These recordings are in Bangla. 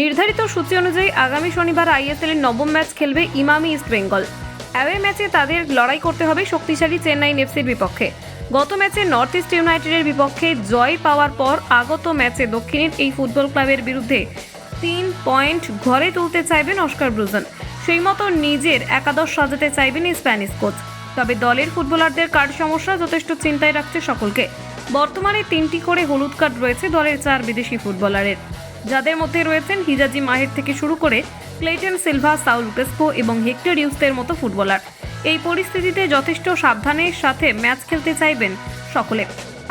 নির্ধারিত সূচি অনুযায়ী আগামী শনিবার আইএসএল এর নবম ম্যাচ খেলবে ইমামি ইস্ট বেঙ্গল। অ্যাওয়ে ম্যাচে তাদের লড়াই করতে হবে শক্তিশালী চেন্নাইন এফসির বিপক্ষে। গত ম্যাচে নর্থ ইস্ট ইউনাইটেডের বিপক্ষে জয় পাওয়ার পর আগত ম্যাচে দক্ষিণের এই ফুটবল ক্লাবের বিরুদ্ধে তিন পয়েন্ট ঘরে তুলতে চাইবেন অস্কার ব্রুজন। সেই মতো নিজের একাদশ সাজাতে চাইবেন স্প্যানিশ কোচ। তবে দলের ফুটবলারদের কার্ড সমস্যা যথেষ্ট চিন্তায় রাখছে সকলকে। বর্তমানে তিনটি করে হলুদ কার্ড রয়েছে দলের চার বিদেশি ফুটবলারের। যাদের মধ্যে রয়েছেন হিজাজি মাহের থেকে শুরু করে ক্লেটন সিলভা, সাউল ক্রেসপো এবং হেক্টর ইউসের মতো ফুটবলার। এই পরিস্থিতিতে যথেষ্ট সাবধানের সাথে ম্যাচ খেলতে চাইবেন সকলে।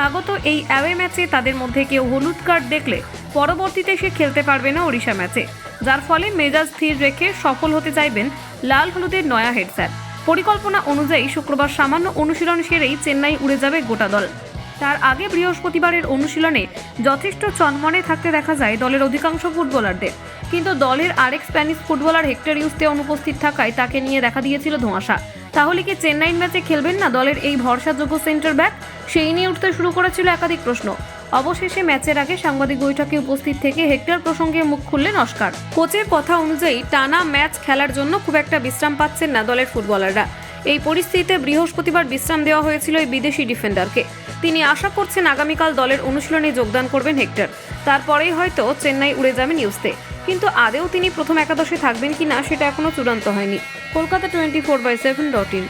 আগত এই অ্যাওয়ে ম্যাচে তাদের মধ্যে কেউ হলুদ কার্ড দেখলে পরবর্তীতে সে খেলতে পারবে না ওড়িশা ম্যাচে, যার ফলে মেজাজ স্থির রেখে সফল হতে চাইবেন লাল হলুদের নয়া হেড স্যার। পরিকল্পনা অনুযায়ী শুক্রবার সামান্য অনুশীলন সেরেই চেন্নাই উড়ে যাবে গোটা দল। তার আগে বৃহস্পতিবারের অনুশীলনে যথেষ্ট চনমনে থাকতে দেখা যায় দলের অধিকাংশ ফুটবলারদের। কিন্তু দলের আরেক স্প্যানিশ ফুটবলার হেক্টর ইউসতে অনুপস্থিত থাকায় তাকে নিয়ে দেখা দিয়েছিল ধোঁয়াশা। তাহলে কি চেন্নাইন ম্যাচে খেলবেন না দলের এই ভরসাযোগ্য সেন্টার ব্যাক? সেই নিয়ে উঠতে শুরু করেছিল একাধিক প্রশ্ন। অবশেষে ম্যাচের আগে সাংবাদিক বৈঠকে উপস্থিত থেকে হেক্টর প্রসঙ্গে মুখ খুললেন অস্কার। কোচের কথা অনুযায়ী টানা ম্যাচ খেলার জন্য খুব একটা বিশ্রাম পাচ্ছেন না দলের ফুটবলাররা। এই পরিস্থিতিতে বৃহস্পতিবার বিশ্রাম দেওয়া হয়েছিল এই বিদেশি ডিফেন্ডারকে। তিনি আশা করছেন আগামীকাল দলের অনুশীলনে যোগদান করবেন হেক্টর। তারপরেই হয়তো চেন্নাই উড়ে যাবেন ইউসতে কিন্তু আদেও তিনি প্রথম একাদশে থাকবেন কি না সেটা এখনও চূড়ান্ত হয়নি। Kolkata twenty four by seven dot in.